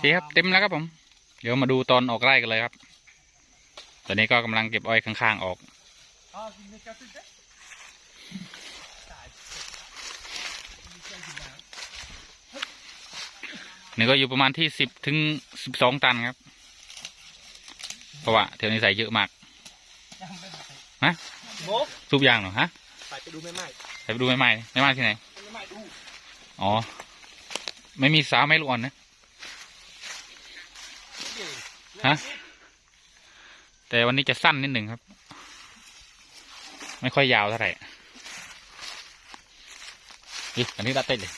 เคครับเต็มแล้วครับผม เดี๋ยวมาดูตอนออกไร่กันเลยครับ ตอนนี้ก็กำลังเก็บอ้อยข้างๆออกนี่ก็อยู่ประมาณที่สิบถึงสิบสองตันครับ เพราะว่าเที่ยวนี้ใส่เยอะมากฮะโบสูบยางเหรอฮะไปไปดูไม่ไหม้ใส่ไปดูไม่ไหม้ไม่ไหม้ที่ไหนไม่ไหม้ดูอ๋อ ไม่มีสาวไม่ลูกอ่อนนะ ฮะ แต่วันนี้จะสั้นนิดหนึ่งครับ ไม่ค่อยยาวเท่าไหร่อีอันนี้ดัดเต้นเลย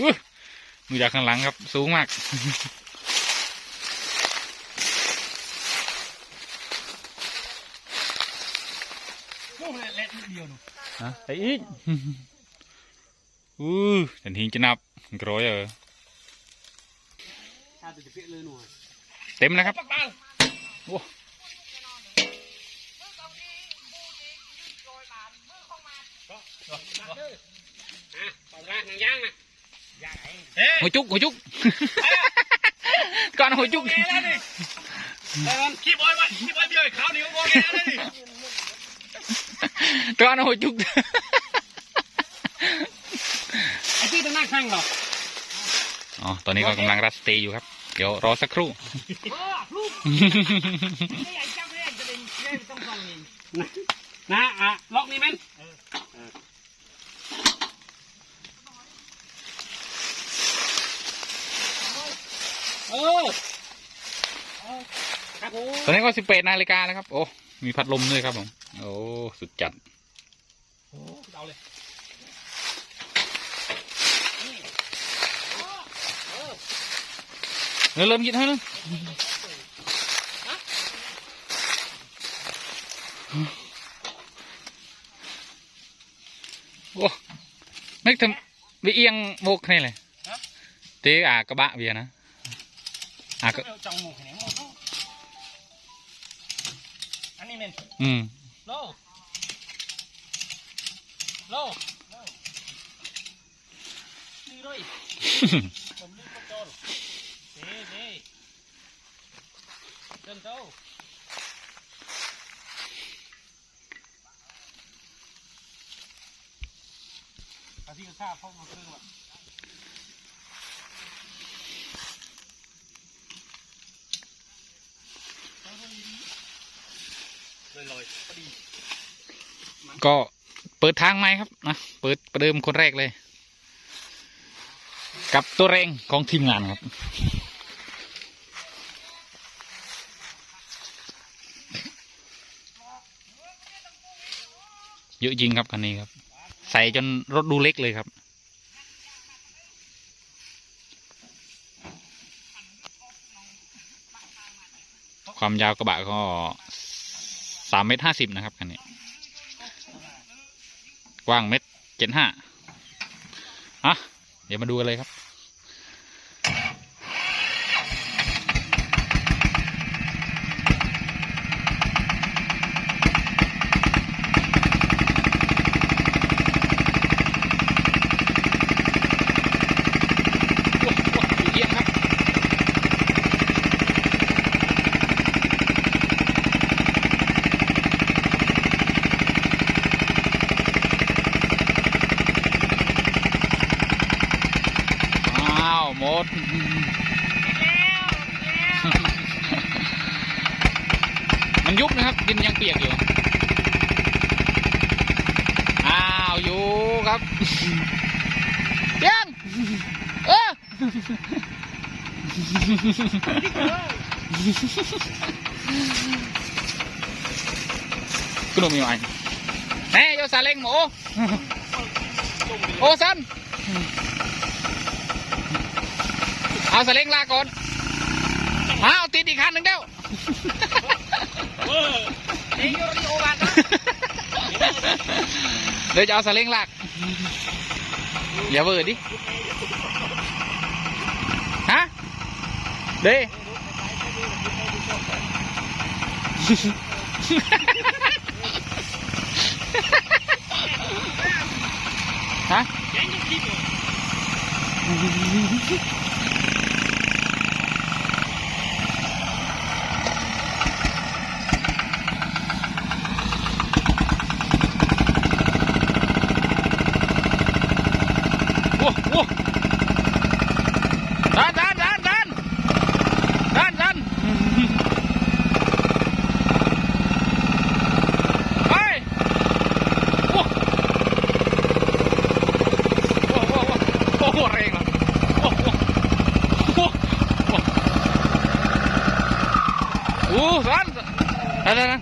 อุ๊ยดูจากข้างหลังครับ สูงมากโอ้ยเล็ดนิดเดียวหนูฮะไปอีกอู้ฉันทิ้งจะนับกร้อยเออชาติจะ เปี้ยเลยหนูเต็มแล้วครับปักบ้านโอ้ปักบ้านหนังย่างนะย่างไงเฮ้ยหัวจุกหัวจุกก่อนหัวจุกแกแล้วนี่แต่มันขี้บอยวันขี้บอยเบี้ยวขาวนี่ก็โบแกแล้วนี่ก่อนหัวจุกไอ้ที่ต้องนั่งข้างหรออ๋อตอนนี้ก็กำลังรัสเตย์อยู่ครับ เดี๋ยวรอสักครู่ลูกไม่อยากจับเล่นจะเป็นเล่นต้องฟังเองนะอะล็อกนี่มั้ยเออครับผมตอนนี้ก็สิบแปดนาฬิกาแล้วครับ โอ้ มีพัดลมด้วยครับผม โอ้ สุดจัด โอ้เอาเลย เริ่มเริ่มกินให้นึงโอ้นึกถึงวิเอียงโบกนี่เลยเจ๊อากระบะเบียร์นะอากระเอาจังหมูแข็งหมดอันนี้เป็นอืมโลโลนี่ด้วยผมนี่ก็โจร เด้เด้เดินโตอาที่กระชากพกมาคือว่าลอยๆพอดี ก็เปิดทางไหมครับนะเปิดประเดิมคนแรกเลย กับตัวเร่งของทีมงานครับ ยอะจริงครับคันนี้ครับ ใส่จนรถดูเล็กเลยครับความยาวกระบะก็สามเมตรห้าสิบนะครับคันนี้ กว้างเมตรเจ็ดห้าอะ เดี๋ยวมาดูกันเลยครับ โอ้โหอยู่เยี่ยมครับ อ้าวหมดมันยุบนะครับดินยังเปียกอยู่ อ้าวอยู่ครับเตียงเออคุณหนุ่มมีไหมแน่โยซาเล้งหมูโอ้สัน เอาสเล้งลากก่อนเอาติดอีกคันหนึ่งเด้วเออเอ้ยโยริโอวันนะเดี๋ยวจะเอาสเล้งลากอย่าเบิดดิ ฮะเด้ฮะ ยังยังคิดอยู่ ว้ว้ดันดันดันดันดันดันไปโอ้โอ้โอ้โอ้โอ้แรงอะโอ้โอ้โอ้โอ้โอ้ดันดันดันดัน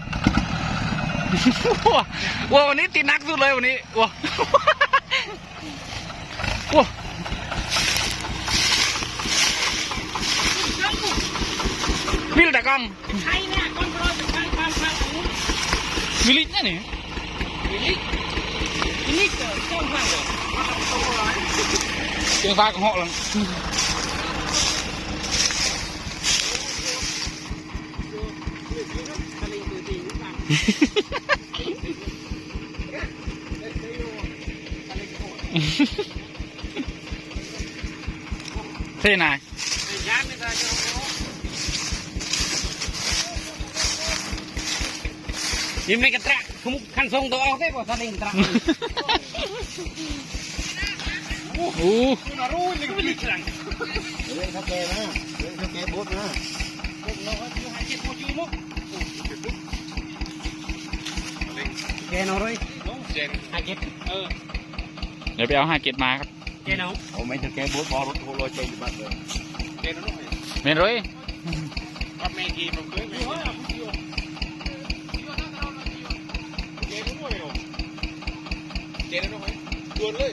ว้า ว้าวันนี้ติดนักสุดเลยวันนี้ว้าว้าวิลแตะกังใช่เนี่ยคนรอจะใช้ความความของวิลิเนี่ยนี่นี่เกิดต้นข้างเลยเสียงฟ้าของเหาะลังเท่าย ย้ายไม่ได้จะรู้ยิ่งไม่กระแทกขมุกขันทรงตัวเอาได้ป่ะสลิงตรักโอ้โหมารู้เลยก็ไม่ได้ขังเล่นเท่าแกนะเล่นเท่าแกบุ๊ดนะเราก็อยู่หายเจ็บปวดอยู่มุกแกนเอาเลยหายเจ็บเออ เดี๋ยวไปเอาห้าเกตมาครับแกนเอาเอาไม่เท่าแกบุ๊ดพอรถโทรลอยเจอยู่บ้านเลยแกนเอาหน่อยเมนเลยกับแม่กีผมเคยไปเจนเอาไหมดวนเลย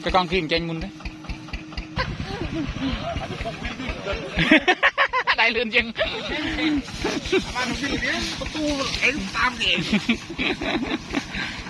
ไปกองครีมเจงมุนเลยได้เลื่อนจริงมาหนุ่มพี่เนี่ยประตูเอ็งตามเองเ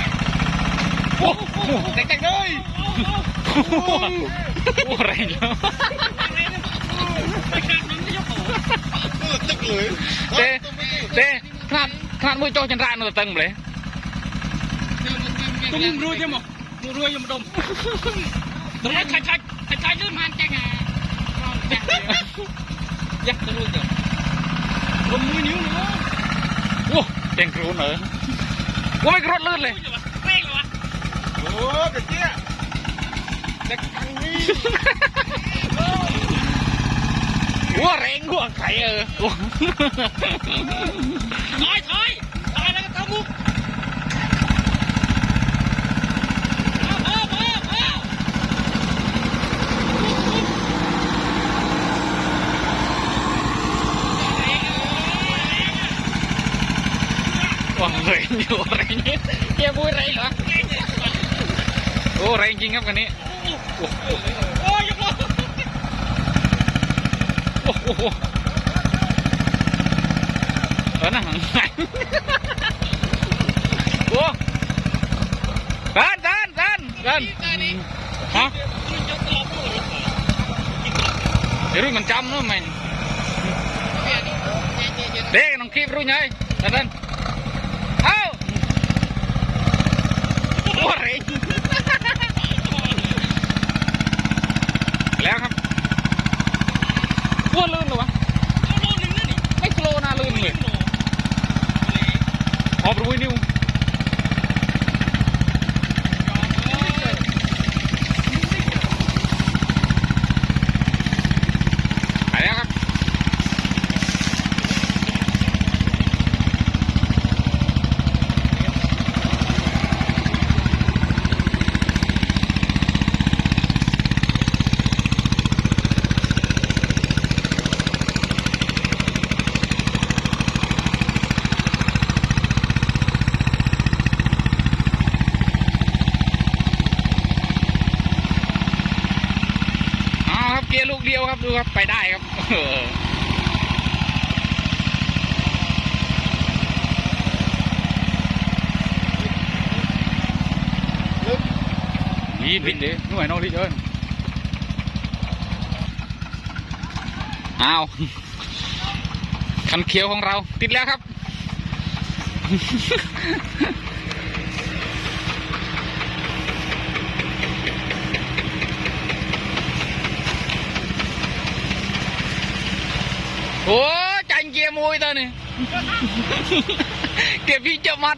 เดี๋ยวต้องเลยกระดองเตี้ยสันเทินสินะเทินฮะเด็ดเลยจะได้ทอดทานสักอีกนอหนูรับเทินเพิ่นไปเลยเยอะกว่าโอ้โหเด็กๆเลยโอ้โหแรงเยอะตึกเลยเต้เต้ขนาดขนาดมือโจจันทราโนตึงเลยตุ้มรู้ใช่ไหมมึงรู้ยังมาดมตรงนี้ใครใครใครใครลื่นมันจังไงยักษ์จะรู้จังลมมือนิ้วเนาะโอ้เก่งครูเหรอว่าไม่กรดลื่นเลยเป้งเลยวะ โอ้กระเจี๊ยเด็กกังนี่หัวแรงหัวไข่เออโอ้ถอยถอยถอยแล้วก็ตะมุกเอาเอาเอาเอา ว้าวแรงอยู่แรงเยี่ยบุ้ยแรงเหรอโอ้ แรงจริงครับคันนี้ โอ้โหโอ้ยยกล้อโอ้โหเออน่ะหังไงโอ้ดันดันดันดันฮะเดี๋ยวรุ่นมันจำเนอะมันเด็กน้องคลิปรุ่นไงดันดันเอ้าโอ้แรง แล้วครับ ว่าลื่นหรอวะเอาโลนึงนี่ไม่โลนะลื่นเลยออกไปวินิวไปแล้วครับเอาครับเกียร์ลูกเดียวครับดูครับไปได้ครับเออ đi vịt đấy lúc này nó đi chơi ao คันเขียวของเราติดแล้วครับ โอ้จันเกียร์มวยตัวนี่เก็บพี่จะมัด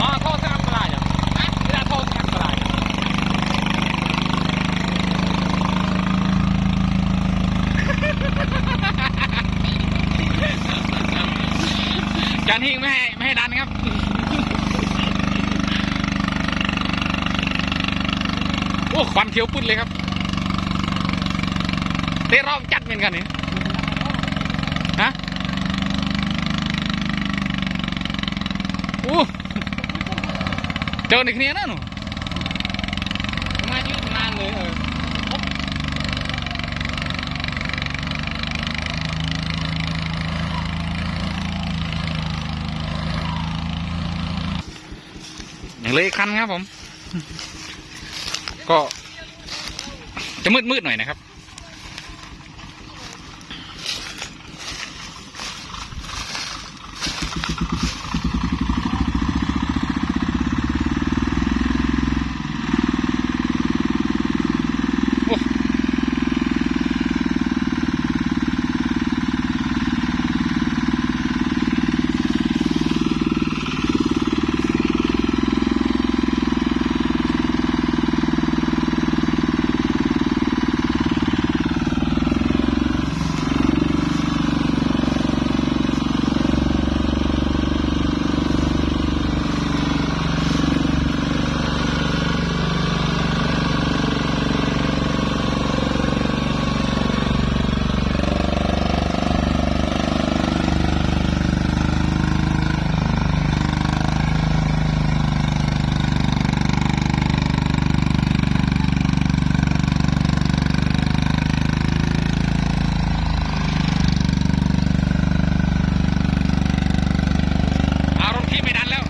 อ๋อโทษสนับสลายเหรอฮะเวลาโทษสนับสลายจา นทิ้งไม่ให้ไม่ให้ดันครับโอ้ควันเขียวปุ้นเลยครับเตะรอบจัดเหมือนกันนี่ฮะโอ้เจอในគ្នាนั่นหนู มายืดนานเลยเออ อย่าง เลยคันครับผม ก็จะมืดมืดๆหน่อยนะครับ โอ้ เอารถที่ไม่ดันแล้ว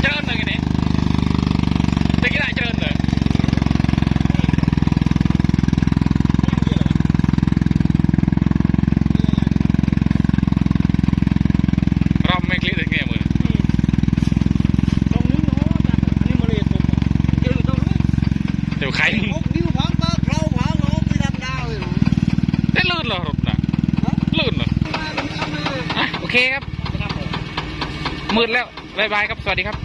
เจริญเลยกันนี่ตะกี้ได้เจริญเลยรอบไม่คลิกเลยเนี่ยมือ ตรงนี้เนาะอันนี้มาเลยผมเจอตรงนี้ เดี๋ยวใคร ผมนิ้วพังก็เราพังเราไปทำดาวเลย ได้ลื่นเหรอรถน่ะลื่นเหรอ มืดแล้วบายบายครับ สวัสดีครับ